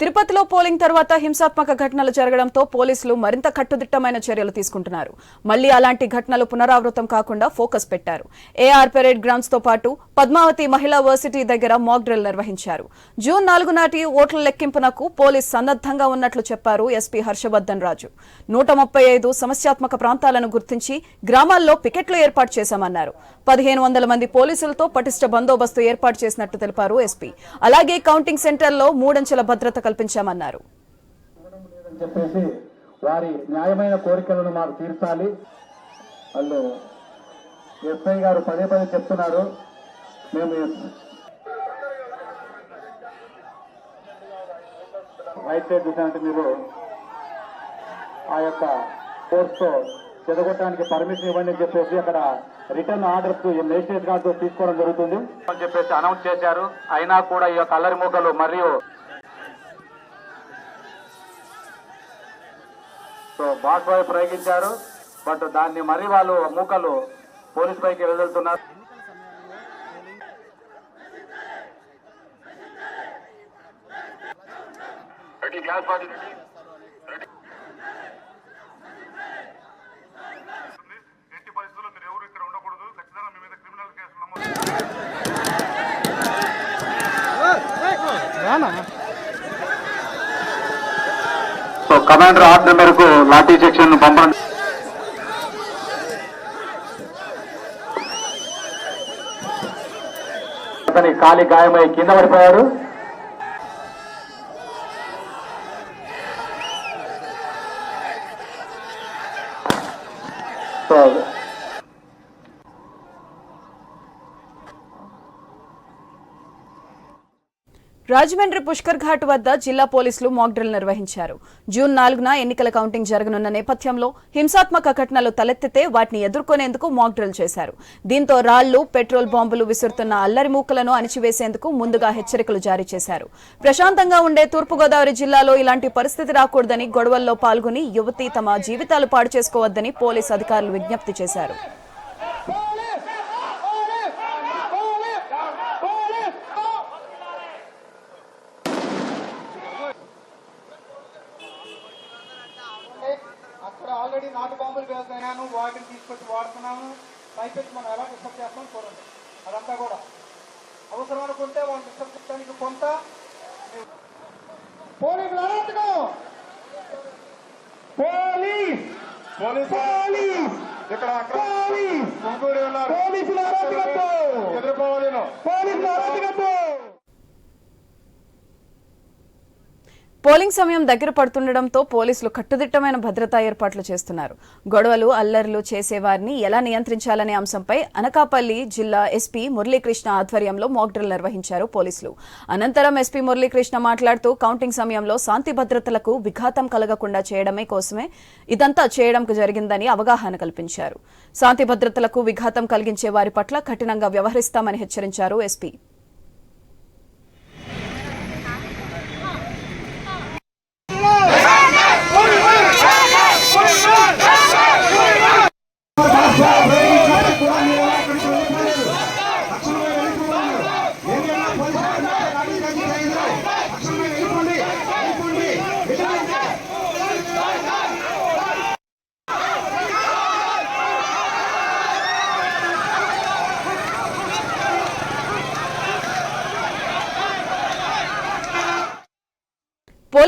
తిరుపతిలో పోలింగ్ తర్వాత హింసాత్మక ఘటనలు జరగడంతో పోలీసులు మరింత కట్టుదిట్టమైన చర్యలు తీసుకుంటున్నారు. మళ్ళీ అలాంటి ఘటనలు పునరావృతం కాకుండా ఫోకస్ పెట్టారు. ఏఆర్ పెరేడ్ గ్రౌండ్స్తో పాటు పద్మావతి మహిళా వర్సిటీ దగ్గర మాక్ డ్రిల్ నిర్వహించారు. జూన్ నాలుగు నాటి ఓట్ల లెక్కింపునకు పోలీస్ సన్నద్దంగా ఉన్నట్లు చెప్పారు ఎస్పీ హర్షవర్ధన్ రాజు. నూట ముప్పై ఐదు సమస్యాత్మక ప్రాంతాలను గుర్తించి గ్రామాల్లో పికెట్లు ఏర్పాటు చేశామన్నారు. పదిహేను వందల మంది పోలీసులతో పటిష్ట బందోబస్తు ఏర్పాటు చేసినట్టు తెలిపారు ఎస్పీ. అలాగే కౌంటింగ్ సెంటర్లో మూడంచెల భద్రత కల్పించామన్నారు. చెప్పేసి వారి న్యాయమైన కోరికలను మాకు తీర్చాలి. వాళ్ళు ఎస్ఐ గారు పదే పదే చెప్తున్నారు. మేము రైట్ సైడ్ చూసినట్టు మీరు ఆ యొక్క కోర్సుతో చెదగొట్టడానికి పర్మిషన్ ఇవ్వండి అని చెప్పేసి అక్కడ రిటర్న్ ఆర్డర్స్ మేజిస్ట్రేట్ గారితో తీసుకోవడం జరుగుతుంది. అని చెప్పేసి అనౌన్స్ చేశారు. అయినా కూడా ఈ యొక్క అల్లరి మొగ్గలు మరియు సో బాస్ బాయ్ ప్రయోగించారు బట్ దాన్ని మరి వాళ్ళు మూకలు పోలీస్ పైకి వెళ్తున్నారు ఎట్టి పరిస్థితుల్లో మీరు ఎవరు ఇక్కడ ఉండకూడదు ఖచ్చితంగా మీ మీద క్రిమినల్ కేసులు నమోదు సో కమాండర్ ఆర్డర్ మేరకు లాఠీ సెక్షన్ పంపడం అతని కాలి గాయమై కింద పడిపోయారు సో రాజమండ్రి పుష్కర్ ఘాట్ వద్ద జిల్లా పోలీసులు మాక్డ్రిల్ నిర్వహించారు. జూన్ నాలుగున ఎన్నికల కౌంటింగ్ జరగనున్న నేపథ్యంలో హింసాత్మక ఘటనలు తలెత్తితే వాటిని ఎదుర్కొనేందుకు మాక్డ్రిల్ చేశారు. దీంతో రాళ్ళు పెట్రోల్ బాంబులు విసురుతున్న అల్లరి మూకలను అణిచివేసేందుకు ముందుగా హెచ్చరికలు జారీ చేశారు. ప్రశాంతంగా ఉండే తూర్పుగోదావరి జిల్లాలో ఇలాంటి పరిస్థితి రాకూడదని గొడవల్లో పాల్గొని యువతి తమ జీవితాలు పాడు చేసుకోవద్దని పోలీసు అధికారులు విజ్ఞప్తి చేశారు అక్కడ ఆల్రెడీ నాటు బాంబులు వేస్తున్నాను వాటిని తీసుకొచ్చి వాడుతున్నాము పైపెట్టి మనం ఎలా డిస్టర్బ్ చేస్తాం చూడండి. అదంతా కూడా. అవసరం అనుకుంటే వాళ్ళు డిస్టర్బ్ చేయడానికి కొంత పోలీసులు అరాచకం పోలీస్! పోలీస్! పోలీస్! ఇక్కడ పోలీస్! ముగ్గురు ఉన్నారు. పోలీసులు అరాచకత్వం ఎదుర్కోవాలి పోలీసులు అరాచకత్వం పోలింగ్ సమయం దగ్గర పడుతుండటంతో పోలీసులు కట్టుదిట్టమైన భద్రతా ఏర్పాట్లు చేస్తున్నారు. గొడవలు అల్లర్లు చేసేవారిని ఎలా నియంత్రించాలనే అంశంపై అనకాపల్లి జిల్లా ఎస్పీ మురళీకృష్ణ ఆధ్వర్యంలో మాక్డ్రిల్ నిర్వహించారు పోలీసులు. అనంతరం ఎస్పీ మురళీకృష్ణ మాట్లాడుతూ కౌంటింగ్ సమయంలో శాంతి భద్రతలకు విఘాతం కలగకుండా చేయడమే కోసమే ఇదంతా చేయడం జరిగిందని అవగాహన కల్పించారు. శాంతి భద్రతలకు విఘాతం కలిగించే వారి పట్ల కఠినంగా వ్యవహరిస్తామని హెచ్చరించారు ఎస్పీ.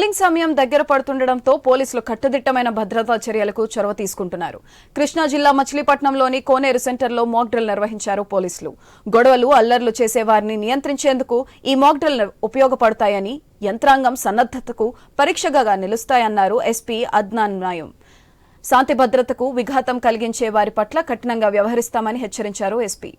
పోలింగ్ సమయం దగ్గర పడుతుండటంతో పోలీసులు కట్టుదిట్టమైన భద్రతా చర్యలకు చొరవ తీసుకుంటున్నారు. కృష్ణా జిల్లా మచిలీపట్నంలోని కోనేరు సెంటర్లో మాక్డ్రిల్ నిర్వహించారు పోలీసులు. గొడవలు అల్లర్లు చేసే వారిని నియంత్రించేందుకు ఈ మాక్డ్రిల్ ఉపయోగపడతాయని యంత్రాంగం సన్నద్దతకు పరీక్షగా నిలుస్తాయన్నారు ఎస్పీ అద్నాన్ నాయం. శాంతి భద్రతకు విఘాతం కలిగించే వారి పట్ల కఠినంగా వ్యవహరిస్తామని హెచ్చరించారు ఎస్పీ.